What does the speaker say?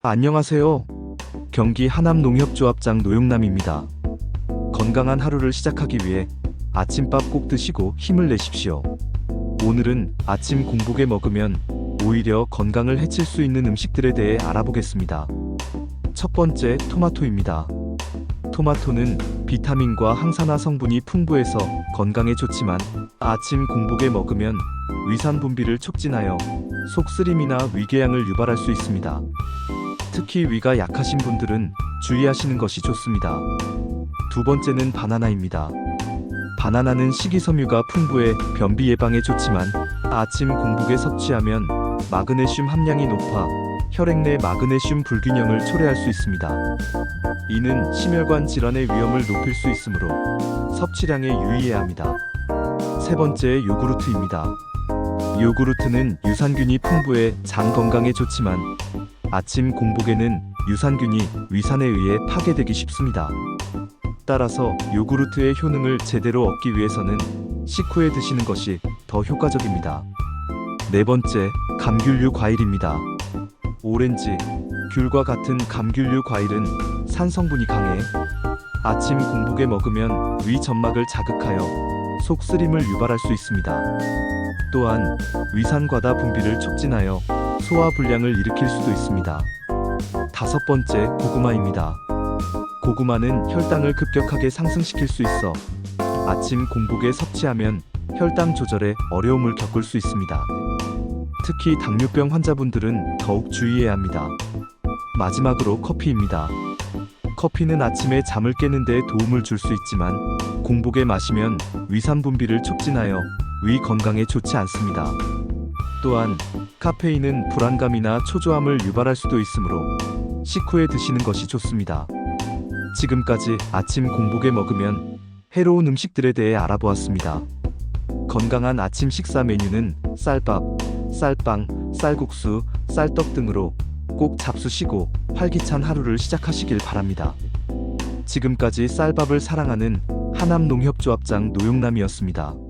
안녕하세요. 경기 하남농협조합장 노용남입니다. 건강한 하루를 시작하기 위해 아침밥 꼭 드시고 힘을 내십시오. 오늘은 아침 공복에 먹으면 오히려 건강을 해칠 수 있는 음식들에 대해 알아보겠습니다. 첫 번째, 토마토입니다. 토마토는 비타민과 항산화 성분이 풍부해서 건강에 좋지만 아침 공복에 먹으면 위산 분비를 촉진하여 속쓰림이나 위궤양을 유발할 수 있습니다. 특히 위가 약하신 분들은 주의하시는 것이 좋습니다. 두 번째는 바나나입니다. 바나나는 식이섬유가 풍부해 변비 예방에 좋지만 아침 공복에 섭취하면 마그네슘 함량이 높아 혈액 내 마그네슘 불균형을 초래할 수 있습니다. 이는 심혈관 질환의 위험을 높일 수 있으므로 섭취량에 유의해야 합니다. 세 번째 요구르트입니다. 요구르트는 유산균이 풍부해 장 건강에 좋지만 아침 공복에는 유산균이 위산에 의해 파괴되기 쉽습니다. 따라서 요구르트의 효능을 제대로 얻기 위해서는 식후에 드시는 것이 더 효과적입니다. 네 번째, 감귤류 과일입니다. 오렌지, 귤과 같은 감귤류 과일은 산 성분이 강해 아침 공복에 먹으면 위 점막을 자극하여 속쓰림을 유발할 수 있습니다. 또한 위산 과다 분비를 촉진하여 소화 불량을 일으킬 수도 있습니다. 다섯 번째, 고구마입니다. 고구마는 혈당을 급격하게 상승시킬 수 있어 아침 공복에 섭취하면 혈당 조절에 어려움을 겪을 수 있습니다. 특히 당뇨병 환자분들은 더욱 주의해야 합니다. 마지막으로 커피입니다. 커피는 아침에 잠을 깨는 데 도움을 줄 수 있지만 공복에 마시면 위산 분비를 촉진하여 위 건강에 좋지 않습니다. 또한 카페인은 불안감이나 초조함을 유발할 수도 있으므로 식후에 드시는 것이 좋습니다. 지금까지 아침 공복에 먹으면 해로운 음식들에 대해 알아보았습니다. 건강한 아침 식사 메뉴는 쌀밥, 쌀빵, 쌀국수, 쌀떡 등으로 꼭 잡수시고 활기찬 하루를 시작하시길 바랍니다. 지금까지 쌀밥을 사랑하는 하남농협조합장 노용남이었습니다.